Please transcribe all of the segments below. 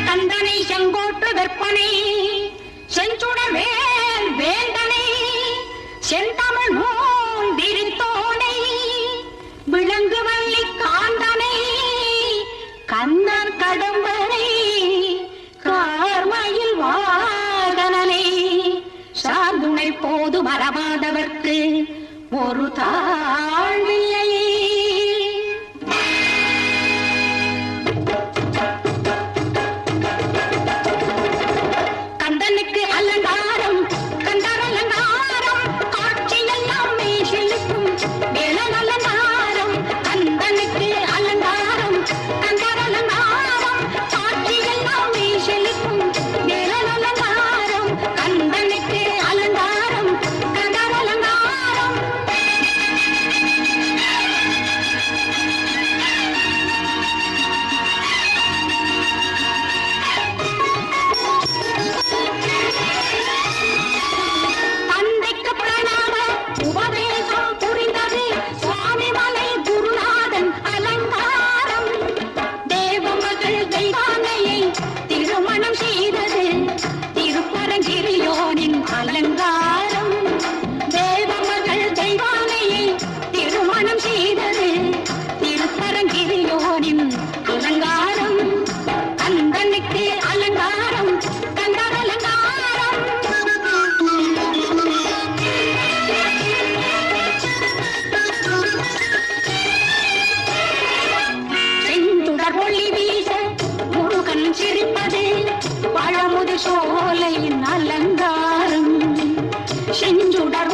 கந்தனை செங்கோட்டு விற்பனை செஞ்சுடர் வேல் வேந்தனை செந்தமிழ் நூல் விரித்தோனை விளங்கு வள்ளி காந்தனை கந்தன் கடம்பனை கார்மயில் வாகனனை. சார்ந்துணை போது வரமாதவர்க்கு ஒரு தாழ்வில்லை கண்களின் அலங்காரம் கண்கண்ணுக்கு அலங்காரம் கண்கள் அலங்காரம். செந்துடர் ஒளி வீச முருகன் சிரிப்பது பழமுது சோலையின் அலங்காரம். செஞ்சுடர்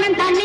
ಮಂತನ